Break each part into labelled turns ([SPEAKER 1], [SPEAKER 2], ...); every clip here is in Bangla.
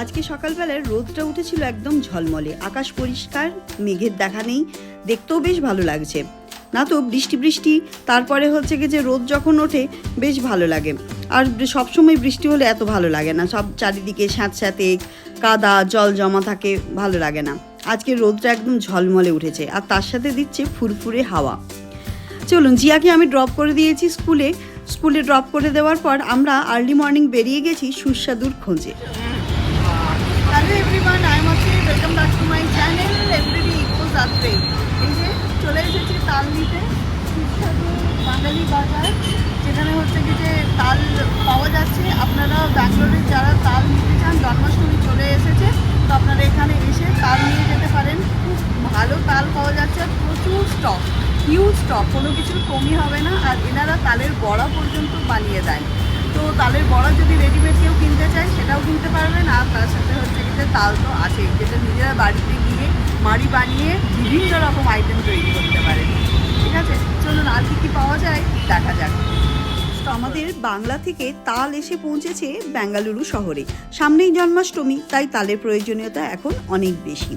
[SPEAKER 1] আজকে সকালবেলায় রোদটা উঠেছিল একদম ঝলমলে। আকাশ পরিষ্কার, মেঘের দেখা নেই, দেখতেও বেশ ভালো লাগছে। না তো, বৃষ্টি বৃষ্টি, তারপরে হচ্ছে কি যে রোদ যখন ওঠে, বেশ ভালো লাগে। আর সবসময় বৃষ্টি হলে এত ভালো লাগে না, সব চারিদিকে স্যাঁতস্যাঁতে কাদা, জল জমা থাকে, ভালো লাগে না। আজকে রোদটা একদম ঝলমলে উঠেছে, আর তার সাথে দিচ্ছে ফুরফুরে হাওয়া। চলুন, জিয়াকে আমি ড্রপ করে দিয়েছি স্কুলে। স্কুলে ড্রপ করে দেওয়ার পর আমরা আর্লি মর্নিং বেরিয়ে গেছি সুস্বাদুর খোঁজে। Hello everyone I am Akshay welcome back to my channel everyday echoes যাত্রে এই যে চলে এসেছি তাল নিতে। সুস্বাদু বাঙালি বাজার, যেখানে হচ্ছে কি যে তাল পাওয়া যাচ্ছে। আপনারা ব্যাঙ্গালোরে যারা তাল নিতে চান, জন্মাষ্টমী চলে এসেছে, তো আপনারা এখানে এসে তাল নিয়ে যেতে পারেন। খুব ভালো তাল পাওয়া যাচ্ছে। আর প্রচুর স্টক হিউজ স্টক কোনো কিছুর কমই হবে না। আর এনারা তালের বড়া পর্যন্ত বানিয়ে দেন তো তালের বড়া যদি রেডিমেড কেউ কিনতে চায়, সেটাও কিনতে পারবেন। আর তার সাথে হচ্ছে যে তাল তো আছে যেটা নিজেরা বাড়িতে গিয়ে মাড়ি বানিয়ে বিভিন্ন রকম আইটেম তৈরি করতে পারেন ঠিক আছে? চলুন, আর কি পাওয়া যায় দেখা যাক। আমাদের বাংলা থেকে তাল এসে পৌঁছেছে বেঙ্গালুরু শহরে। সামনেই জন্মাষ্টমী, তাই তালের প্রয়োজনীয়তা এখন অনেক বেশি।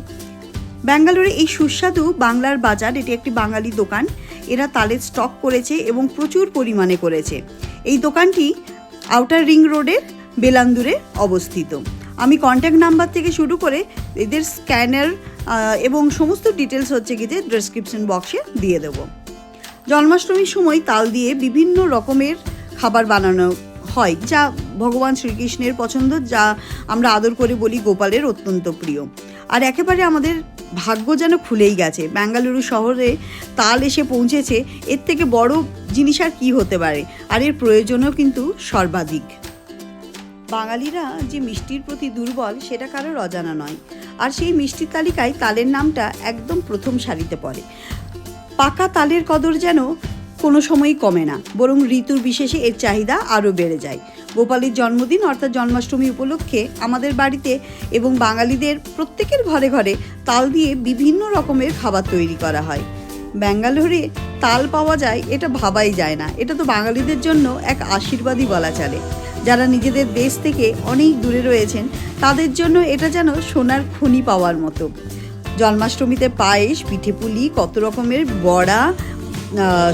[SPEAKER 1] ব্যাঙ্গালোরে এই সুস্বাদু বাংলার বাজার, এটি একটি বাঙালি দোকান। এরা তালের স্টক করেছে এবং প্রচুর পরিমাণে করেছে। এই দোকানটি আউটার রিং রোডের বেলান্দুরে অবস্থিত। আমি কন্ট্যাক্ট নাম্বার থেকে শুরু করে এদের স্ক্যানার এবং সমস্ত ডিটেলস হচ্ছে গিয়ে ডেসক্রিপশন বক্সে দিয়ে দেবো। জন্মাষ্টমীর সময় তাল দিয়ে বিভিন্ন রকমের খাবার বানানো হয়, যা ভগবান শ্রীকৃষ্ণের পছন্দ, যা আমরা আদর করে বলি গোপালের অত্যন্ত প্রিয়। আর একেবারে আমাদের ভাগ্য যেন খুলেই গেছে। বেঙ্গালুরু শহরে তাল এসে পৌঁছেছে, এর থেকে বড় জিনিস আর কী হতে পারে? আর এর প্রয়োজনও কিন্তু সর্বাধিক। বাঙালিরা যে মিষ্টির প্রতি দুর্বল, সেটা কারোর অজানা নয়। আর সেই মিষ্টির তালিকায় তালের নামটা একদম প্রথম সারিতে পড়ে। পাকা তালের কদর যেন কোনো সময়ই কমে না, বরং ঋতুর বিশেষে এর চাহিদা আরও বেড়ে যায়। গোপালের জন্মদিন অর্থাৎ জন্মাষ্টমী উপলক্ষে আমাদের বাড়িতে এবং বাঙালিদের প্রত্যেকের ঘরে ঘরে তাল দিয়ে বিভিন্ন রকমের খাবার তৈরি করা হয়। ব্যাঙ্গালোরে তাল পাওয়া যায়, এটা ভাবাই যায় না। এটা তো বাঙালিদের জন্য এক আশীর্বাদই বলা চলে। যারা নিজেদের দেশ থেকে অনেক দূরে রয়েছেন, তাদের জন্য এটা যেন সোনার খনি পাওয়ার মতো। জন্মাষ্টমীতে পায়েস পিঠেপুলি কত রকমের বড়া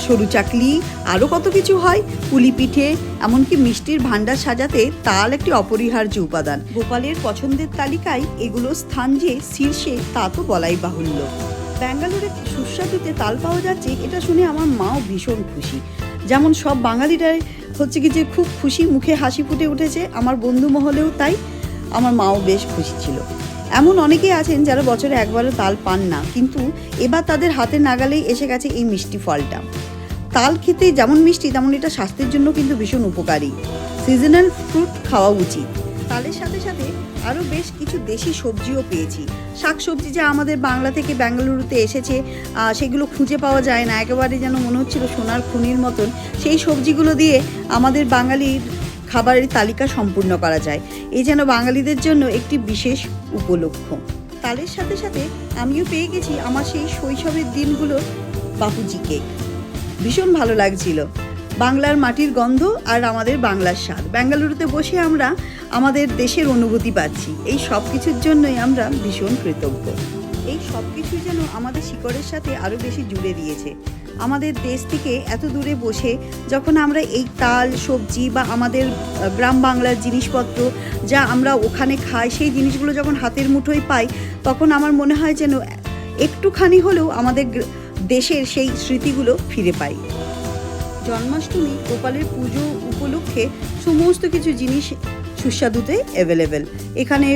[SPEAKER 1] সরু চাকলি আরও কত কিছু হয়, পুলি পিঠে, এমনকি মিষ্টির ভাণ্ডার সাজাতে তাল একটি অপরিহার্য উপাদান। গোপালের পছন্দের তালিকায় এগুলো স্থান যে শীর্ষে তা তো বলাই বাহুল্য। ব্যাঙ্গালোরে সুস্বাদুতে তাল পাওয়া যাচ্ছে, এটা শুনে আমার মাও ভীষণ খুশি। যেমন সব বাঙালিরাই হচ্ছে কি যে খুব খুশি, মুখে হাসি ফুটে উঠেছে। আমার বন্ধু মহলেও তাই, আমার মাও বেশ খুশি ছিল। এমন অনেকেই আছেন যারা বছরে একবারও তাল পান না, কিন্তু এবার তাদের হাতে নাগালেই এসে গেছে এই মিষ্টি ফলটা। তাল খেতে যেমন মিষ্টি, তেমন এটা স্বাস্থ্যের জন্য কিন্তু ভীষণ উপকারী। সিজনাল ফ্রুট খাওয়া উচিত। তালের সাথে সাথে আরও বেশ কিছু দেশি সবজিও পেয়েছি। শাক সবজি যা আমাদের বাংলা থেকে বেঙ্গালুরুতে এসেছে সেগুলো খুঁজে পাওয়া যায় না। একেবারে যেন মনে হচ্ছিল সোনার খুনির মতন। সেই সবজিগুলো দিয়ে আমাদের বাঙালির খাবারের তালিকা সম্পূর্ণ করা যায়। এই যেন বাঙালিদের জন্য একটি বিশেষ উপলক্ষ। তালের সাথে সাথে আমিও পেয়ে গেছি আমার সেই শৈশবের দিনগুলোর বাপুজি কেক। ভীষণ ভালো লাগছিল। বাংলার মাটির গন্ধ আর আমাদের বাংলার স্বাদ। বেঙ্গালুরুতে বসে আমরা আমাদের দেশের অনুভূতি পাচ্ছি। এই সব কিছুর জন্যই আমরা ভীষণ কৃতজ্ঞ। এই সব কিছুই যেন আমাদের শিকড়ের সাথে আরও বেশি জুড়ে দিয়েছে। আমাদের দেশ থেকে এত দূরে বসে যখন আমরা এই তাল, সবজি বা আমাদের গ্রাম বাংলার জিনিসপত্র যা আমরা ওখানে খাই, সেই জিনিসগুলো যখন হাতের মুঠোয় পাই, তখন আমার মনে হয় যেন একটুখানি হলেও আমাদের দেশের সেই স্মৃতিগুলো ফিরে পাই। জন্মাষ্টমী, গোপালের পুজো উপলক্ষে সমস্ত কিছু জিনিস সুস্বাদুতে অ্যাভেলেবেল এখানে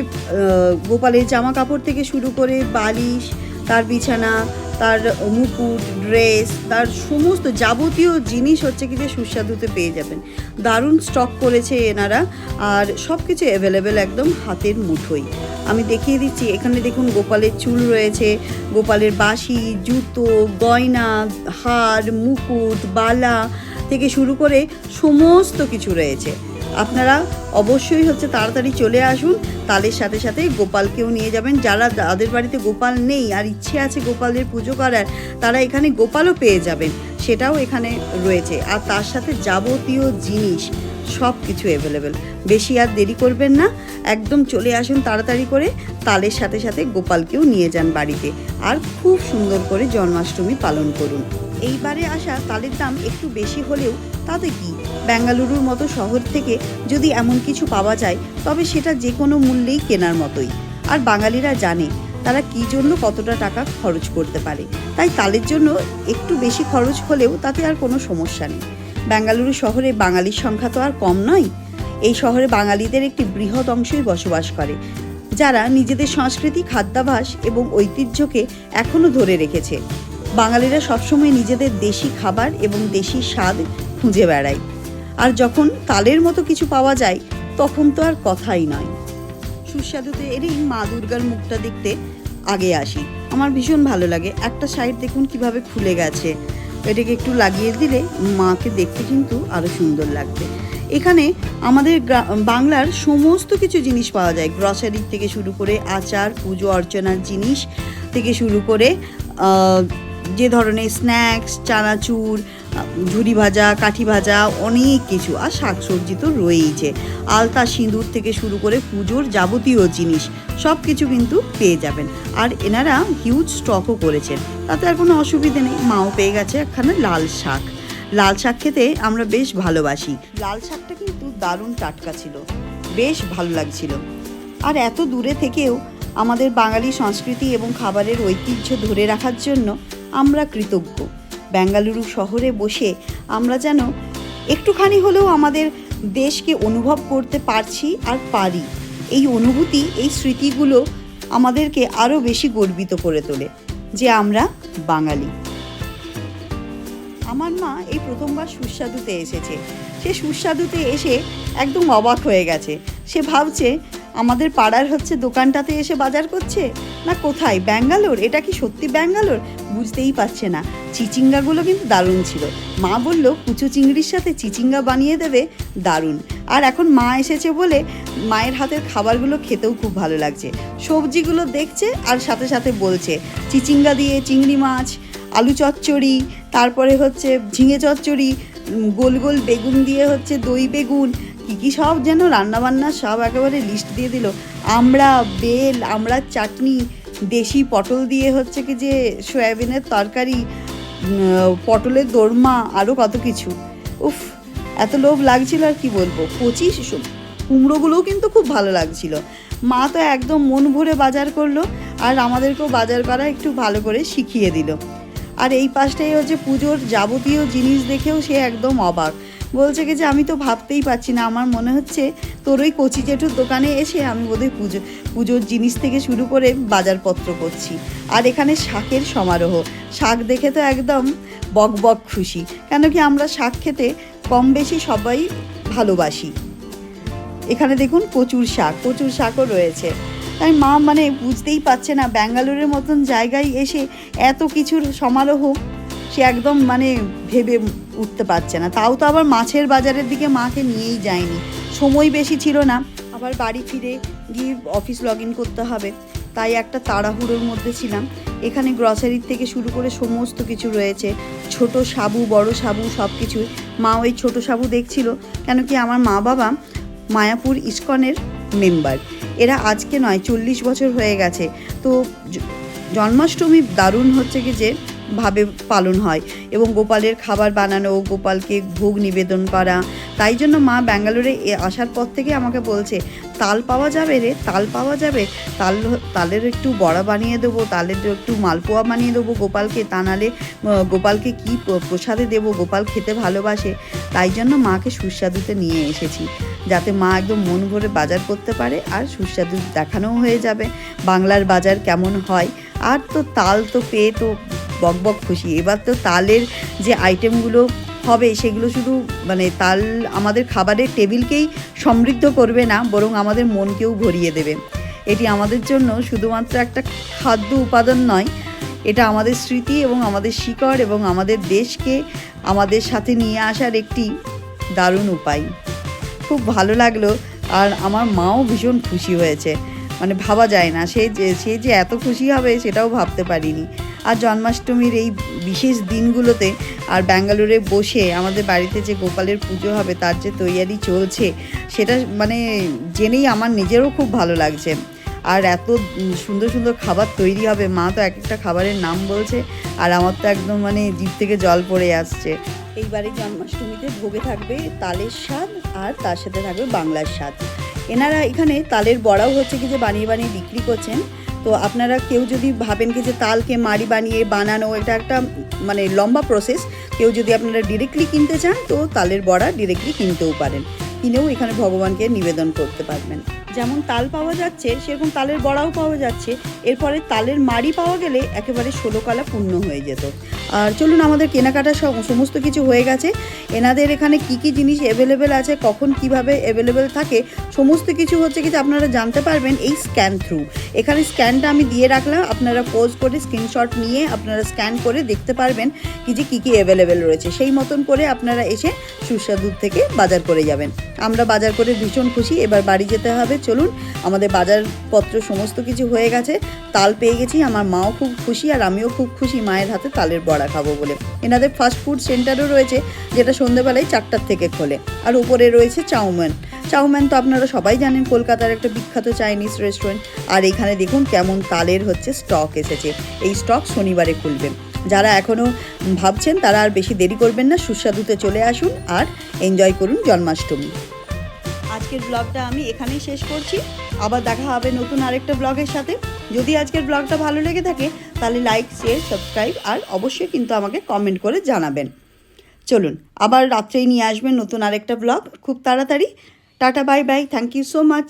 [SPEAKER 1] গোপালের জামা কাপড় থেকে শুরু করে বালিশ, তার বিছানা তার মুকুট ড্রেস তার সমস্ত যাবতীয় জিনিস হচ্ছে কি যে সুস্বাদুতে পেয়ে যাবেন। দারুণ স্টক করেছে এনারা আর সব কিছু অ্যাভেলেবেল একদম হাতের মুঠোই আমি দেখিয়ে দিচ্ছি, এখানে দেখুন গোপালের চুল রয়েছে, গোপালের বাঁশি, জুতো, গয়না, হার, মুকুট, বালা থেকে শুরু করে সমস্ত কিছু রয়েছে। আপনারা অবশ্যই হচ্ছে তাড়াতাড়ি চলে আসুন। তালের সাথে সাথে গোপালকেও নিয়ে যাবেন। যারা তাদের বাড়িতে গোপাল নেই আর ইচ্ছে আছে গোপালের পুজো করার, তারা এখানে গোপালও পেয়ে যাবেন। সেটাও এখানে রয়েছে। আর তার সাথে যাবতীয় জিনিস সব কিছু অ্যাভেলেবেল বেশি আর দেরি করবেন না। একদম চলে আসুন তাড়াতাড়ি করে। তালের সাথে সাথে গোপালকেও নিয়ে যান বাড়িতে। আর খুব সুন্দর করে জন্মাষ্টমী পালন করুন। এইবারে আসা তালের দাম একটু বেশি হলেও তাতে কি? বেঙ্গালুরুর মতো শহর থেকে যদি এমন কিছু পাওয়া যায়, তবে সেটা যে কোনো মূল্যেই কেনার মতোই। আর বাঙালিরা জানে, তারা কী জন্য কতটা টাকা খরচ করতে পারে। তাই তালের জন্য একটু বেশি খরচ হলেও তাতে আর কোনো সমস্যা নেই। বেঙ্গালুরু শহরে বাঙালির সংখ্যা তো আর কম নয়। এই শহরে বাঙালিদের একটি বৃহৎ অংশই বসবাস করে, যারা নিজেদের সংস্কৃতি খাদ্যাভাস এবং ঐতিহ্যকে এখনও ধরে রেখেছে। বাঙালিরা সবসময় নিজেদের দেশি খাবার এবং দেশি স্বাদ খুঁজে বেড়ায়। আর যখন তালের মতো কিছু পাওয়া যায়, তখন তো আর কথাই নয়। সুস্বাদুতে এলেই মা দুর্গার মুখটা দেখতে আগে আসি। আমার ভীষণ ভালো লাগে। একটা সাইড দেখুন কীভাবে খুলে গেছে। এটাকে একটু লাগিয়ে দিলে মাকে দেখতে কিন্তু আরও সুন্দর লাগবে। এখানে আমাদের বাংলার সমস্ত কিছু জিনিস পাওয়া যায়। গ্রসারি থেকে শুরু করে আচার, পুজো, অর্চনার জিনিস থেকে শুরু করে যে ধরনের স্ন্যাক্স চানাচুর, ঝুরি ভাজা, কাঠি ভাজা, অনেক কিছু আর শাকসবজি তো রয়েইছে। আলতা, সিঁদুর থেকে শুরু করে পুজোর যাবতীয় জিনিস সব কিছু কিন্তু পেয়ে যাবেন। আর এনারা হিউজ স্টকও করেছেন। তাতে আর কোনো অসুবিধে নেই, মাও পেয়ে গেছে একখানা লাল শাক। লাল শাক খেতে আমরা বেশ ভালোবাসি। লাল শাকটা কিন্তু দারুণ টাটকা ছিল, বেশ ভালো লাগছিল। আর এত দূরে থেকেও আমাদের বাঙালি সংস্কৃতি এবং খাবারের ঐতিহ্য ধরে রাখার জন্য আমরা কৃতজ্ঞ। বেঙ্গালুরু শহরে বসে আমরা যেন একটুখানি হলেও আমাদের দেশকে অনুভব করতে পারছি আর পারি। এই অনুভূতি, এই স্মৃতিগুলো আমাদেরকে আরও বেশি গর্বিত করে তোলে যে আমরা বাঙালি। আমার মা এই প্রথমবার সুস্বাদুতে এসেছে। সে সুস্বাদুতে এসে একদম অবাক হয়ে গেছে। সে ভাবছে আমাদের পাড়ার হচ্ছে দোকানটাতে এসে বাজার করছে? না কোথায়? ব্যাঙ্গালোর? এটা কি সত্যি ব্যাঙ্গালোর? বুঝতেই পারছে না। চিচিঙ্গাগুলো কিন্তু দারুণ ছিল। মা বলল, কুচু চিংড়ির সাথে চিচিঙ্গা বানিয়ে দেবে? দারুণ। আর এখন মা এসেছে বলে মায়ের হাতের খাবারগুলো খেতেও খুব ভালো লাগছে। সবজিগুলো দেখছে আর সাথে সাথে বলছে, চিচিঙ্গা দিয়ে চিংড়ি মাছ, আলু চচ্চড়ি, তারপরে হচ্ছে ঝিঙে চচ্চড়ি গোল গোল বেগুন দিয়ে হচ্ছে দই বেগুন কী কী সব যেন রান্নাবান্না সব একেবারে লিস্ট দিয়ে দিল। আমড়া বেল আমড়ার চাটনি, দেশি পটল দিয়ে হচ্ছে কি যে সয়াবিনের তরকারি পটলের দোরমা আরও কত কিছু। উফ, এত লোভ লাগছিল আর কি বলব। পঁচিশ কুমড়োগুলোও কিন্তু খুব ভালো লাগছিল। মা তো একদম মন ভরে বাজার করল আর আমাদেরকেও বাজার করা একটু ভালো করে শিখিয়ে দিল। আর এই পাশটাই হচ্ছে পুজোর যাবতীয় জিনিস দেখেও সে একদম অবাক। বলছে কি যে, আমি তো ভাবতেই পারছি না। আমার মনে হচ্ছে তোর ওই কচি জেঠুর দোকানে এসে আমি বোধহয় পুজো, পুজোর জিনিস থেকে শুরু করে বাজারপত্র করছি। আর এখানে শাকের সমারোহ। শাক দেখে তো একদম বক বক খুশি। কেন কি আমরা শাক খেতে কম বেশি সবাই ভালোবাসি। এখানে দেখুন প্রচুর শাক প্রচুর শাকও রয়েছে। তাই মা মানে বুঝতেই পারছে না, ব্যাঙ্গালোরের মতন জায়গায় এসে এত কিছুর সমারোহ সে একদম মানে ভেবে উঠতে পারছে না। তাও তো আবার মাছের বাজারের দিকে মাকে নিয়েই যায়নি। সময় বেশি ছিল না, আবার বাড়ি ফিরে গিয়ে অফিস লগ ইন করতে হবে। তাই একটা তাড়াহুড়োর মধ্যে ছিলাম। এখানে গ্রসারির থেকে শুরু করে সমস্ত কিছু রয়েছে। ছোট সাবু, বড় সাবু সব কিছুই মা ওই ছোট সাবু দেখছিল, কেন কি আমার মা বাবা মায়াপুর ইস্কনের মেম্বার এরা আজকে নয়, চল্লিশ বছর হয়ে গেছে। তো জন্মাষ্টমী দারুণ হচ্ছে কি যে ভাবে পালন হয় এবং গোপালের খাবার বানানো গোপালকে ভোগ নিবেদন করা। তাই জন্য মা ব্যাঙ্গালোরে আসার পর থেকে আমাকে বলছে তাল পাওয়া যাবে রে তাল পাওয়া যাবে। তাল তালের একটু বড়া বানিয়ে দেবো তালের একটু মালপোয়া বানিয়ে দেবো গোপালকে। তা আহ, গোপালকে কী প্রসাদে দেবো গোপাল খেতে ভালোবাসে। তাই জন্য মাকে সুস্বাদুতে নিয়ে এসেছি যাতে মা একদম মন ভরে বাজার করতে পারে আর সুস্বাদু দেখানোও হয়ে যাবে। বাংলার বাজার কেমন হয়? আর তো তাল তো পেয়ে তো বকবক খুশি। এবার তো তালের যে আইটেমগুলো হবে, সেগুলো শুধু মানে তাল আমাদের খাবারের টেবিলকেই সমৃদ্ধ করবে না, বরং আমাদের মনকেও ভরিয়ে দেবে। এটি আমাদের জন্য শুধুমাত্র একটা খাদ্য উপাদান নয়, এটা আমাদের স্মৃতি এবং আমাদের শিকড় এবং আমাদের দেশকে আমাদের সাথে নিয়ে আসার একটি দারুণ উপায়। খুব ভালো লাগল আর আমার মাও ভীষণ খুশি হয়েছে। মানে ভাবা যায় না, সে যে সে যে এত খুশি হবে সেটাও ভাবতে পারিনি। আর জন্মাষ্টমীর এই বিশেষ দিনগুলোতে আর ব্যাঙ্গালোরে বসে আমাদের বাড়িতে যে গোপালের পুজো হবে, তার যে তৈয়ারি চলছে, সেটা মানে জেনেই আমার নিজেরও খুব ভালো লাগছে। আর এত সুন্দর সুন্দর খাবার তৈরি হবে, মা তো এক একটা খাবারের নাম বলছে, আর আমার তো একদম মানে জিভ থেকে জল পড়ে আসছে। এইবারে জন্মাষ্টমীতে ভোগে থাকবে তালের স্বাদ, আর তার সাথে থাকবে বাংলার স্বাদ। এনারা এখানে তালের বড়াও হচ্ছে কি যে বানিয়ে বানিয়ে বিক্রি করছেন তো আপনারা কেউ যদি ভাবেন কি যে তালকে মাড়ি বানিয়ে বানানো, এটা একটা মানে লম্বা প্রসেস কেউ যদি আপনারা ডিরেক্টলি কিনতে চান, তো তালের বড়া ডিরেক্টলি কিনতেও পারেন। কিনেও এখানে ভগবানকে নিবেদন করতে পারবেন। যেমন তাল পাওয়া যাচ্ছে, সেরকম তালের বড়াও পাওয়া যাচ্ছে। এরপরে তালের মাড়ি পাওয়া গেলে একেবারে ষোলো কালা পূর্ণ হয়ে যেত। আর চলুন আমাদের কেনাকাটা সব সমস্ত কিছু হয়ে গেছে। এনাদের এখানে কি কি জিনিস অ্যাভেলেবেল আছে, কখন কীভাবে অ্যাভেলেবেল থাকে, সমস্ত কিছু হচ্ছে কি যে আপনারা জানতে পারবেন এই স্ক্যান থ্রু এখানে স্ক্যানটা আমি দিয়ে রাখলাম, আপনারা পোজ করে স্ক্রিনশট নিয়ে আপনারা স্ক্যান করে দেখতে পারবেন কি যে কী কী অ্যাভেলেবেল রয়েছে। সেই মতন করে আপনারা এসে সুস্বাদুর থেকে বাজার করে যাবেন। আমরা বাজার করে ভীষণ খুশি, এবার বাড়ি যেতে হবে চলুন, আমাদের বাজারপত্র সমস্ত কিছু হয়ে গেছে। তাল পেয়ে গেছি, আমার মাও খুব খুশি আর আমিও খুব খুশি মায়ের হাতে তালের বড়া খাব বলে। এনাদের ফাস্ট ফুড সেন্টারও রয়েছে, যেটা সন্ধ্যেবেলায় চারটার থেকে খোলে। আর উপরে রয়েছে চাউমিন। চাউম্যান তো আপনারা সবাই জানেন, কলকাতার একটা বিখ্যাত চাইনিজ রেস্টুরেন্ট আর এখানে দেখুন কেমন তালের হচ্ছে স্টক এসেছে। এই স্টক শনিবারে খুলবে। যারা এখনও ভাবছেন তারা আর বেশি দেরি করবেন না, সুস্বাদুতে চলে আসুন আর এনজয় করুন জন্মাষ্টমী। আজকের ব্লগটা আমি এখানেই শেষ করছি। আবার দেখা হবে নতুন আরেকটা ব্লগের সাথে। যদি আজকের ব্লগটা ভালো লেগে থাকে, তাহলে লাইক শেয়ার সাবস্ক্রাইব আর অবশ্যই কিন্তু আমাকে কমেন্ট করে জানাবেন। চলুন, আবার রাত্রেই নিয়ে আসবেন নতুন আরেকটা ব্লগ খুব তাড়াতাড়ি। Tata bye bye thank you so much